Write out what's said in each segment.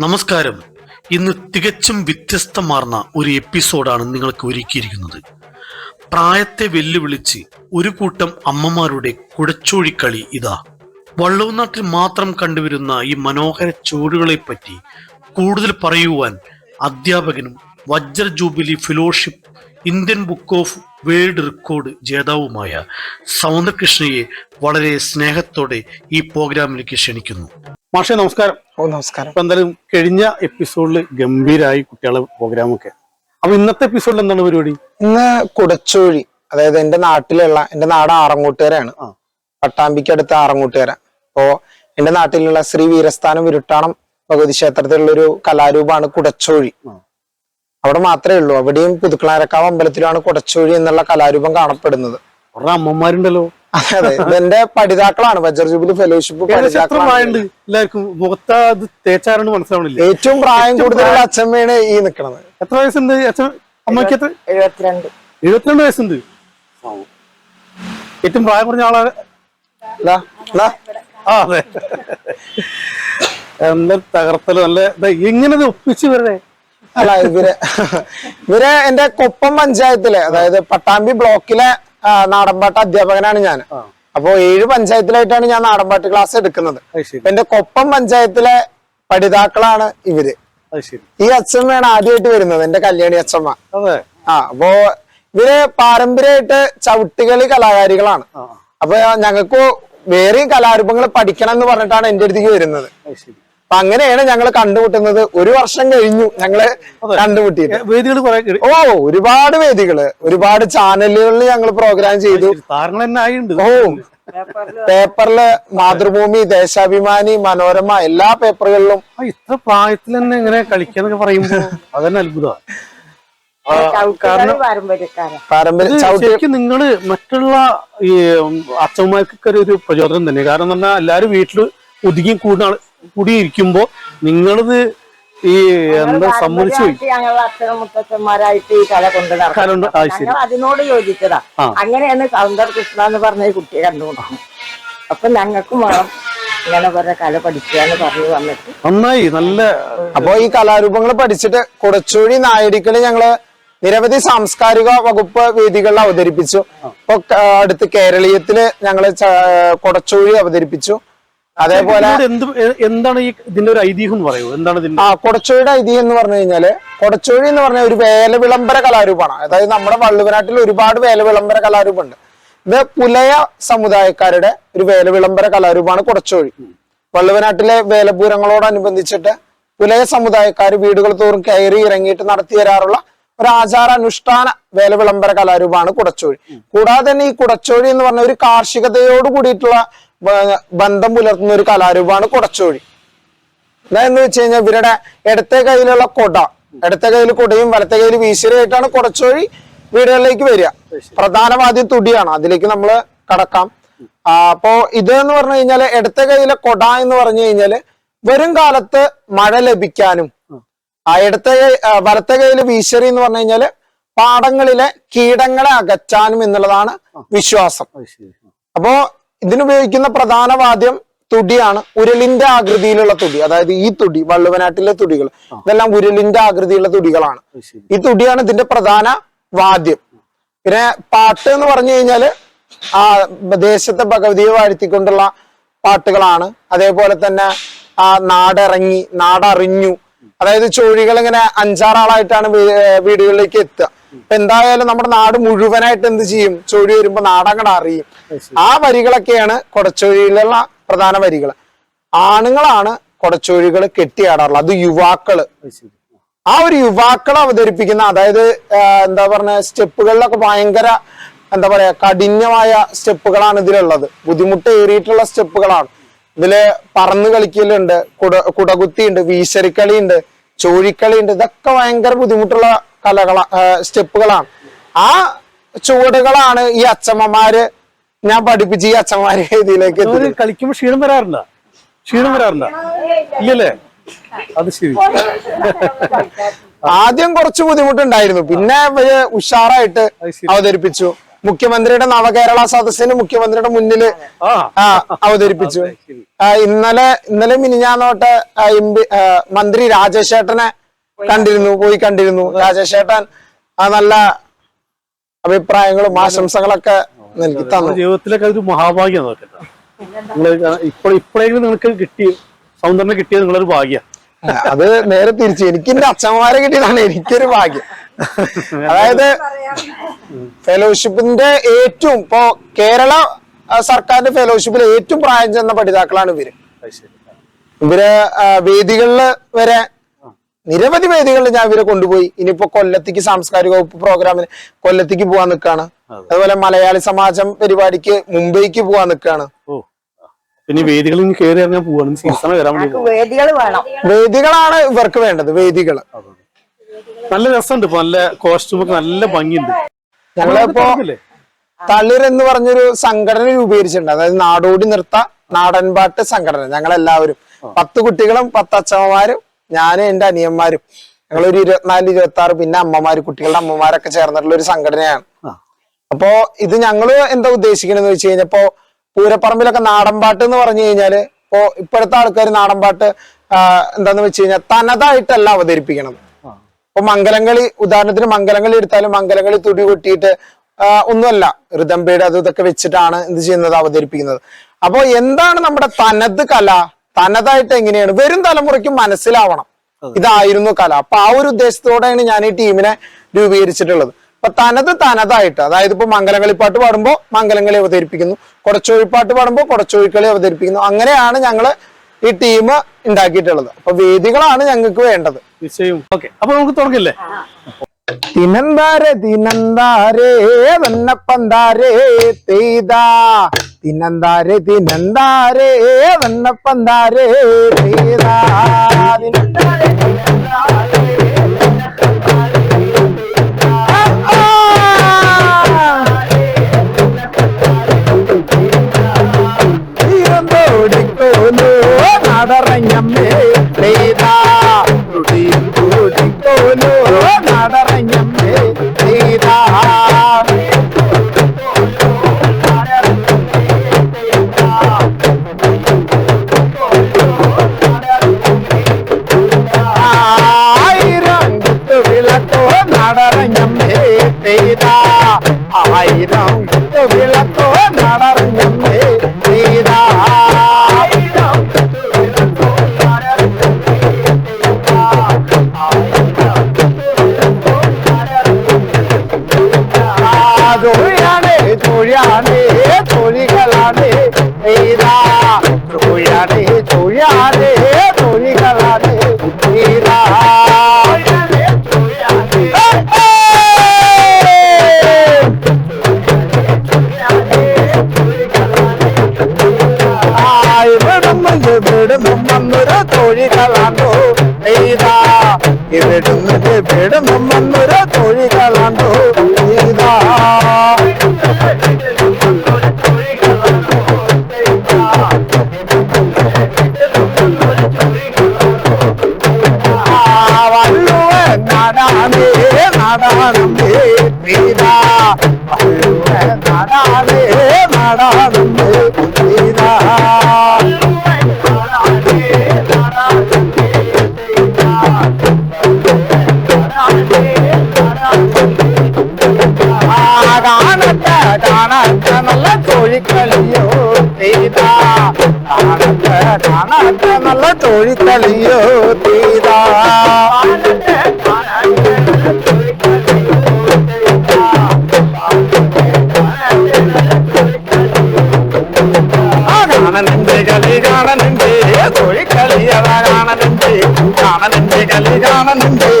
നമസ്കാരം. ഇന്ന് തികച്ചും വ്യത്യസ്തമാർന്ന ഒരു എപ്പിസോഡാണ് നിങ്ങൾക്ക് ഒരുക്കിയിരിക്കുന്നത്. പ്രായത്തെ വെല്ലുവിളിച്ച് ഒരു കൂട്ടം അമ്മമാരുടെ കുടച്ചോഴിക്കളി ഇതാ. വള്ളവുനാട്ടിൽ മാത്രം കണ്ടുവരുന്ന ഈ മനോഹര ചുവടുകളെ പറ്റി കൂടുതൽ പറയുവാൻ അധ്യാപകനും Vajra jubilee fellowship Indian book of world record ജേതാവുമായ സൗന്ദർകൃഷ്ണയെ വളരെ സ്നേഹത്തോടെ ഈ പ്രോഗ്രാമിലേക്ക് ക്ഷണിക്കുന്നു. മാഷെ നമസ്കാരം. ഓ നമസ്കാരം. ഇപ്പൊ എന്തായാലും കഴിഞ്ഞ എപ്പിസോഡിൽ ഗംഭീരായി കുട്ടികളെ പ്രോഗ്രാമൊക്കെ അപ്പൊ ഇന്നത്തെ എപ്പിസോഡിൽ എന്താണ് പരിപാടി? ഇന്ന് കുടച്ചോഴി അതായത് എന്റെ നാട്ടിലുള്ള എന്റെ നാട് ആറങ്ങൂട്ടുകാരാണ് പട്ടാമ്പിക്ക് അടുത്ത ആറങ്ങൂട്ടുകാര. അപ്പോ എന്റെ നാട്ടിലുള്ള ശ്രീ വീരസ്ഥാനം വിരുട്ടാണം ഭഗവതി ക്ഷേത്രത്തിലുള്ള ഒരു കലാരൂപമാണ് കുടച്ചോഴി. അവിടെ മാത്രമേ ഉള്ളൂ. അവിടെയും പുതുക്കളാരക്കാവ് അമ്പലത്തിലാണ് കുടച്ചോഴി എന്നുള്ള കലാരൂപം കാണപ്പെടുന്നത്. കുറെ അമ്മമാരുണ്ടല്ലോ. അതെ അതെ. ഇതെന്റെ പഠിതാക്കളാണ്. വജ്ര ജൂബിലി ഫെലോഷിപ്പ് പഠിതാക്കളാണ്. എല്ലാവർക്കും മുഖത്ത് അത് മനസ്സിലാവണില്ല ഏറ്റവും പ്രായം കൂടുതലുള്ള അച്ഛമ്മയാണ് ഈ നിക്കണത്. എത്ര വയസ്സുണ്ട്? അച്ഛൻ അമ്മയ്ക്ക് എത്ര? എഴുപത്തിരണ്ട്. എഴുപത്തിരണ്ട് വയസ്സുണ്ട്. ഏറ്റവും പ്രായം കുറഞ്ഞ ആളാ? ആ അതെ. എന്താ തകർത്തൽ നല്ല ഇങ്ങനെ എങ്ങനെ ഇത് ഒപ്പിച്ച് വരണേ അല്ല ഇവർ ഇവർ എന്റെ കൊപ്പം പഞ്ചായത്തിലെ അതായത് പട്ടാമ്പി ബ്ലോക്കിലെ നാടൻപാട്ട് അധ്യാപകനാണ് ഞാൻ. അപ്പോ ഏഴ് പഞ്ചായത്തിലായിട്ടാണ് ഞാൻ നാടൻപാട്ട് ക്ലാസ് എടുക്കുന്നത്. എന്റെ കൊപ്പം പഞ്ചായത്തിലെ പഠിതാക്കളാണ് ഇവർ. ഈ അച്ഛമ്മയാണ് ആദ്യമായിട്ട് വരുന്നത് എന്റെ കല്യാണി അച്ഛമ്മ. ആ അപ്പോ ഇവർ പാരമ്പര്യമായിട്ട് ചവിട്ടുകളി കലാകാരികളാണ്. അപ്പൊ ഞങ്ങൾക്ക് വേറെയും കലാരൂപങ്ങൾ പഠിക്കണം എന്ന് പറഞ്ഞിട്ടാണ് എന്റെ അടുത്തേക്ക് വരുന്നത്. അപ്പൊ അങ്ങനെയാണ് ഞങ്ങൾ കണ്ടുമുട്ടുന്നത്. ഒരു വർഷം കഴിഞ്ഞു ഞങ്ങൾ കണ്ടുമുട്ടിയത്. കണ്ടുമുട്ടിയിട്ട് വേദികൾ ഓ ഒരുപാട് വേദികൾ. ഒരുപാട് ചാനലുകളിൽ ഞങ്ങൾ പ്രോഗ്രാം ചെയ്തു. ഓ പേപ്പറിൽ മാതൃഭൂമി ദേശാഭിമാനി മനോരമ എല്ലാ പേപ്പറുകളിലും. ഇത്ര പ്രായത്തിൽ തന്നെ ഇങ്ങനെ കളിക്കാന്നൊക്കെ പറയുമ്പോ അതന്നെ അത്ഭുതമാണ് ശരിക്കും നിങ്ങൾ മറ്റുള്ള ഈ അച്ഛന്മാർക്കൊക്കെ ഒരു- ഒരു പ്രചോദനം തന്നെ. കാരണം എന്ന് പറഞ്ഞാൽ എല്ലാരും വീട്ടിൽ ഒതുങ്ങി കൂടാ കൂടിയിരിക്കുമ്പോ നിങ്ങളിത് ഈ എന്താ സമ്മതിച്ചു പോയി? പാരമ്പര്യമായിട്ട് ഞങ്ങൾ അച്ഛനും മുത്തച്ഛന്മാരായിട്ട് ഈ കല കൊണ്ട് അതിനോട് യോജിച്ചതാ. അങ്ങനെയാണ് കൗന്ദർ കൃഷ്ണ എന്ന് പറഞ്ഞ കുട്ടിയെ കണ്ടുകൊണ്ടാണ് അപ്പൊ ഞങ്ങൾക്കും വേണം ഇങ്ങനെ പറഞ്ഞ കല പഠിക്കാന്ന് പറഞ്ഞു വന്നിട്ട്. നന്നായി നല്ല അപ്പൊ ഈ കലാരൂപങ്ങൾ പഠിച്ചിട്ട് കുടച്ചൂഴി നായരിക്കൽ ഞങ്ങൾ നിരവധി സാംസ്കാരിക വകുപ്പ് വേദികളിൽ അവതരിപ്പിച്ചു. ഇപ്പൊ അടുത്ത് കേരളീയത്തിൽ ഞങ്ങൾ ച- അവതരിപ്പിച്ചു. അതേപോലെ എന്താണ് ഈ ഇതിന്റെ ഒരു ഐതിഹ്യം എന്ന് പറയൂ എന്താണ് ഇതിന്റെ ആ കൊടച്ചോഴിയുടെ ഐതിഹ്യം എന്ന് പറഞ്ഞു കഴിഞ്ഞാൽ കൊടച്ചോഴി എന്ന് പറഞ്ഞ ഒരു വേല വിളംബര കലാരൂപമാണ്. അതായത് നമ്മുടെ വള്ളുവനാട്ടിൽ ഒരുപാട് വേല വിളംബര കലാരൂപമുണ്ട്. ഇത് പുലയ സമുദായക്കാരുടെ ഒരു വേല വിളംബര കലാരൂപമാണ് കൊടച്ചോഴി. വള്ളുവനാട്ടിലെ വേലപൂരങ്ങളോടനുബന്ധിച്ചിട്ട് പുലയ സമുദായക്കാർ വീടുകൾ തോറും കയറി ഇറങ്ങിയിട്ട് നടത്തി വരാറുള്ള ഒരു ആചാര അനുഷ്ഠാന വേല വിളംബര കലാരൂപമാണ് കുടച്ചോഴി. കൂടാതെ തന്നെ ഈ കുടച്ചോഴി എന്ന് പറഞ്ഞ ഒരു കാർഷികതയോട് കൂടിയിട്ടുള്ള ബന്ധം പുലർത്തുന്ന ഒരു കലാരൂപമാണ് കുടച്ചോഴി. എന്ന് വെച്ച് കഴിഞ്ഞാൽ ഇവരുടെ ഇടത്തെ കയ്യിലുള്ള കൊട ഇടത്തെ കയ്യിൽ കൊടയും വലത്തെ കയ്യിൽ വീശിരയായിട്ടാണ് കുടച്ചോഴി വീടുകളിലേക്ക് വരിക. പ്രധാനമാദ്യം തുടിയാണ് അതിലേക്ക് നമ്മൾ കടക്കാം. അപ്പോ ഇത് എന്ന് പറഞ്ഞു കഴിഞ്ഞാൽ ഇടത്തെ കയ്യിലെ കൊട എന്ന് പറഞ്ഞു കഴിഞ്ഞാൽ വരും കാലത്ത് മഴ ലഭിക്കാനും ആ. ഇടത്തെ വലത്തെ കയ്യിൽ വീശറി എന്ന് പറഞ്ഞു കഴിഞ്ഞാൽ പാടങ്ങളിലെ കീടങ്ങളെ അകറ്റാനും എന്നുള്ളതാണ് വിശ്വാസം. അപ്പോ ഇതിനുപയോഗിക്കുന്ന പ്രധാന വാദ്യം തുടിയാണ്. ഉരലിന്റെ ആകൃതിയിലുള്ള തുടി. അതായത് ഈ തുടി വള്ളുവനാട്ടിലെ തുടികൾ. ഇതെല്ലാം ഉരലിന്റെ ആകൃതിയിലുള്ള തുടികളാണ്. ഈ തുടിയാണ് ഇതിന്റെ പ്രധാന വാദ്യം. പിന്നെ പാട്ട് എന്ന് പറഞ്ഞു കഴിഞ്ഞാൽ ആ ദേശത്തെ ഭഗവതിയെ വാഴ്ത്തിക്കൊണ്ടുള്ള പാട്ടുകളാണ്. അതേപോലെ തന്നെ ആ നാടിറങ്ങി നാടറിഞ്ഞു. അതായത് ചോഴികൾ ഇങ്ങനെ അഞ്ചാറാളായിട്ടാണ് വീടുകളിലേക്ക് എത്തുക. അപ്പൊ എന്തായാലും നമ്മുടെ നാട് മുഴുവനായിട്ട് എന്ത് ചെയ്യും? ചോഴി വരുമ്പോ നാടങ്ങടെ അറിയും ആ വരികളൊക്കെയാണ് കൊടച്ചോഴിയിലുള്ള പ്രധാന വരികൾ ആണുങ്ങളാണ് കൊടച്ചോഴികൾ കെട്ടിയാടാറുള്ളത് അത് യുവാക്കൾ. ആ ഒരു യുവാക്കളെ അവതരിപ്പിക്കുന്ന അതായത് എന്താ പറഞ്ഞ സ്റ്റെപ്പുകളിലൊക്കെ ഭയങ്കര എന്താ പറയാ കഠിനമായ സ്റ്റെപ്പുകളാണ് ഇതിലുള്ളത്. ബുദ്ധിമുട്ട് ഏറിയിട്ടുള്ള സ്റ്റെപ്പുകളാണ്. ഇതിൽ പറന്ന് കളിക്കലുണ്ട് കുട കുടകുത്തിയുണ്ട് വീശരിക്കളിയുണ്ട് ചോഴിക്കളിയുണ്ട് ഇതൊക്കെ ഭയങ്കര ബുദ്ധിമുട്ടുള്ള കലകളാ സ്റ്റെപ്പുകളാണ്. ആ ചുവടുകളാണ് ഈ അച്ഛമ്മമാര് ഞാൻ പഠിപ്പിച്ച് ഈ അച്ഛന്മാരെ ഇതിലേക്ക് കളിക്കുമ്പോ ക്ഷീണം വരാറുണ്ടോ ക്ഷീണം വരാറുണ്ടോ ഇല്ലല്ലേ? അത് ശരി. ആദ്യം കുറച്ച് ബുദ്ധിമുട്ടുണ്ടായിരുന്നു. പിന്നെ ഉഷാറായിട്ട് അവതരിപ്പിച്ചു. മുഖ്യമന്ത്രിയുടെ നവകേരള സദസ്സിന് മുഖ്യമന്ത്രിയുടെ ആ, അവതരിപ്പിച്ചു. ഇന്നലെ ഇന്നലെ മിനിഞ്ഞാന്നോട്ട് മന്ത്രി രാജേഷ് ഏട്ടനെ കണ്ടിരുന്നു പോയി കണ്ടിരുന്നു. രാജേഷ് ഏട്ടൻ ആ നല്ല അഭിപ്രായങ്ങളും ആശംസകളൊക്കെ നൽകി തന്നു. ജീവിതത്തിലൊക്കെ അതൊരു മഹാഭാഗ്യം നോക്കട്ടെ. ഇപ്പോൾ ഇപ്പോഴെങ്കിലും നിങ്ങൾക്ക് കിട്ടിയ സൗന്ദര്യം കിട്ടിയത് നിങ്ങളൊരു ഭാഗ്യ. അത് നേരെ തിരിച്ചു എനിക്ക് എന്റെ അച്ഛന്മാരെ കിട്ടിയതാണ് എനിക്കൊരു ഭാഗ്യം. അതായത് ഫെലോഷിപ്പിന്റെ ഏറ്റവും ഇപ്പോ കേരള സർക്കാരിന്റെ ഫെലോഷിപ്പിൽ ഏറ്റവും പ്രായം ചെന്ന പഠിതാക്കളാണ് ഇവർ. ഇവർ വേദികളിൽ വരെ നിരവധി വേദികളിൽ ഞാൻ ഇവരെ കൊണ്ടുപോയി. ഇനിയിപ്പോ കൊല്ലത്തേക്ക് സാംസ്കാരിക വകുപ്പ് പ്രോഗ്രാമിന് കൊല്ലത്തേക്ക് പോവാൻ നിൽക്കാണ് അതുപോലെ മലയാളി സമാജം പരിപാടിക്ക് മുംബൈക്ക് പോവാൻ നിൽക്കാണ് ഓ. പിന്നെ ഈ വേദികളിൽ നിന്ന് കയറി ഇറങ്ങാൻ പോവാണ്. സീസൺ വരാൻ വേണ്ടി ഞങ്ങൾക്ക് വേണം. വേദികളാണ് ഇവർക്ക് വേണ്ടത് വേദികൾ നല്ല രസമുണ്ട് ഇപ്പൊ. നല്ല കോസ്റ്റ്യൂം ഒക്കെ നല്ല ഭംഗിയുണ്ട്. ഞങ്ങളിപ്പോ? തളിർ എന്ന് പറഞ്ഞൊരു സംഘടന രൂപീകരിച്ചിട്ടുണ്ട്. അതായത് നാടോടി നൃത്ത നാടൻപാട്ട് സംഘടന ഞങ്ങളെല്ലാവരും. പത്ത് കുട്ടികളും പത്ത് അച്ഛന്മാരും ഞാനും എന്റെ അനിയന്മാരും ഞങ്ങൾ ഒരു ഇരുപത്തിനാല് ഇരുപത്തി ആറ് പിന്നെ അമ്മമാര് കുട്ടികളുടെ അമ്മമാരൊക്കെ ചേർന്നിട്ടുള്ള ഒരു സംഘടനയാണ്. അപ്പോ ഇത് ഞങ്ങൾ എന്താ ഉദ്ദേശിക്കണെന്ന് വെച്ച് കഴിഞ്ഞപ്പോ പൂരപ്പറമ്പിലൊക്കെ നാടൻപാട്ട് എന്ന് പറഞ്ഞു കഴിഞ്ഞാൽ ഇപ്പോ ഇപ്പോഴത്തെ ആൾക്കാർ നാടൻപാട്ട് പാട്ട് എന്താന്ന് വെച്ച് കഴിഞ്ഞാൽ തനതായിട്ടല്ല അവതരിപ്പിക്കണം. ഇപ്പൊ മംഗലങ്ങളി ഉദാഹരണത്തിന് മംഗലങ്ങളി എടുത്താലും മംഗലങ്ങളി തുടി കൊട്ടിയിട്ട് ഒന്നുമല്ല ഋതംബയുടെ അത് ഇതൊക്കെ വെച്ചിട്ടാണ് എന്ത് ചെയ്യുന്നത് അവതരിപ്പിക്കുന്നത്. അപ്പോ എന്താണ് നമ്മുടെ തനത് കല? തനതായിട്ട് എങ്ങനെയാണ് വരും തലമുറയ്ക്കും മനസ്സിലാവണം. ഇതായിരുന്നു കല. അപ്പൊ ആ ഒരു ഉദ്ദേശത്തോടെയാണ് ഞാൻ ഈ ടീമിനെ രൂപീകരിച്ചിട്ടുള്ളത്. അപ്പൊ തനത് തനതായിട്ട് അതായത് ഇപ്പൊ മംഗലകളിപ്പാട്ട് പാടുമ്പോൾ മംഗലംകളി അവതരിപ്പിക്കുന്നു കൊടച്ചോഴിപ്പാട്ട് പാടുമ്പോൾ കൊടച്ചോഴിക്കളി അവതരിപ്പിക്കുന്നു. അങ്ങനെയാണ് ഞങ്ങൾ ഈ ടീം ഉണ്ടാക്കിയിട്ടുള്ളത്. അപ്പൊ വേദികളാണ് ഞങ്ങൾക്ക് വേണ്ടത്. നിശ്ചയം ഓക്കെ. അപ്പൊ നമുക്ക് തുടങ്ങില്ലേ? തിനന്താരെ തിനന്താരേ വന്നപ്പന്താരേ തെയ്താ. തിന്നന്താരേ ആ, തീരന്തോടിക്കോലോ നടറഞ്ഞമ്മേ തെയ്താ దోయానే తోయానే తోలిగలానే తీరా దోయానే తోయానే తోలిగలానే తీరా తోడికలాను நாடானே நாடானே நீதா காணத்த காணத்த நல்ல தோழிக்கலியோ நீதா காணத்த காணத்த நல்ல தோழிக்கலியோ நீதா ஆனந்தே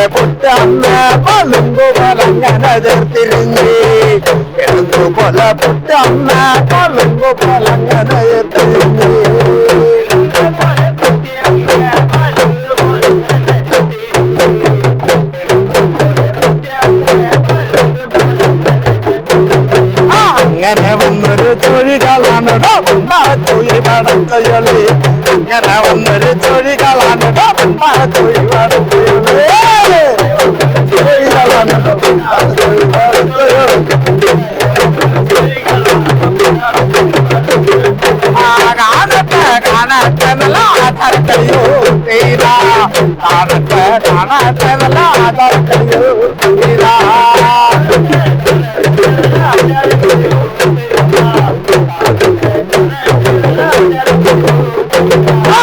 പോലെ പൊട്ടമ്മ പളുങ്കു പലങ്ങനെ ചേർത്തിരിഞ്ഞ് എഴുത്തു പോലെ പൊട്ടമ്മ പളുങ്കു പലങ്ങനെ ചേർത്തിരിഞ്ഞ് അങ്ങനെ വന്നൊരു തൊഴികളാണ് തൊഴി നടത്തയളി അങ്ങനെ വന്നൊരു ஆதாரத்தையோ நீரா தானத்தை தானத்தை ஆதாரத்தையோ நீரா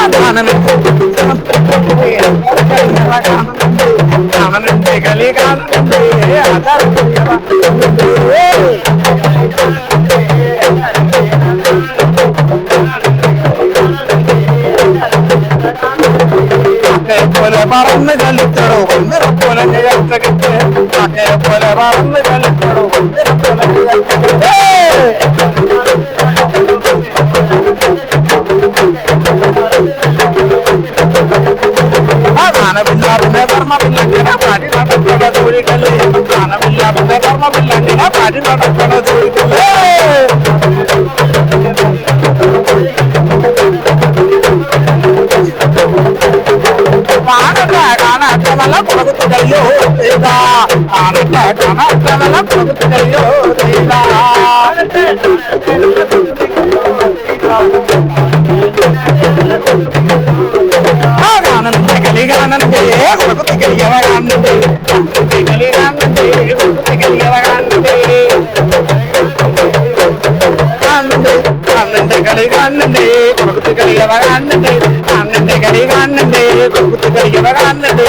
தானம் പറന്ന് കളിച്ചടോ ഒന്നിര പോലെ കിട്ട് അതേ പോലെ പറന്ന് കളിച്ചടോ ഒന്നിര പോലെ ാനമില്ലാതെ കർമ്മമില്ല പാടി നടക്കണ തൊഴികളെ ാനമില്ലാതെ அடிநாட்டை சொன்னது கொடுத்துடையோ தேவா ஆனந்த கணக்கவெல்லாம் கொடுத்துடையோ தேவா ஆனந்த కలిగానంటే కొడుకు కలిగేవాడంటే కలిగానంటే కొడుకు కలిగేవాడంటే అన్నంటే కలిగానండి కొడుకు కలిగేవాడంటే అన్నంటే కలిగానండి కొడుకు కలిగేవాడంటే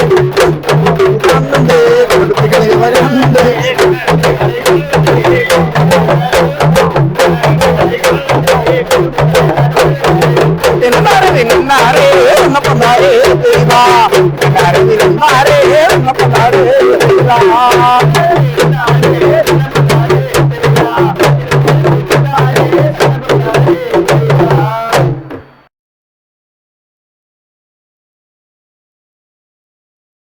மாறே மாறே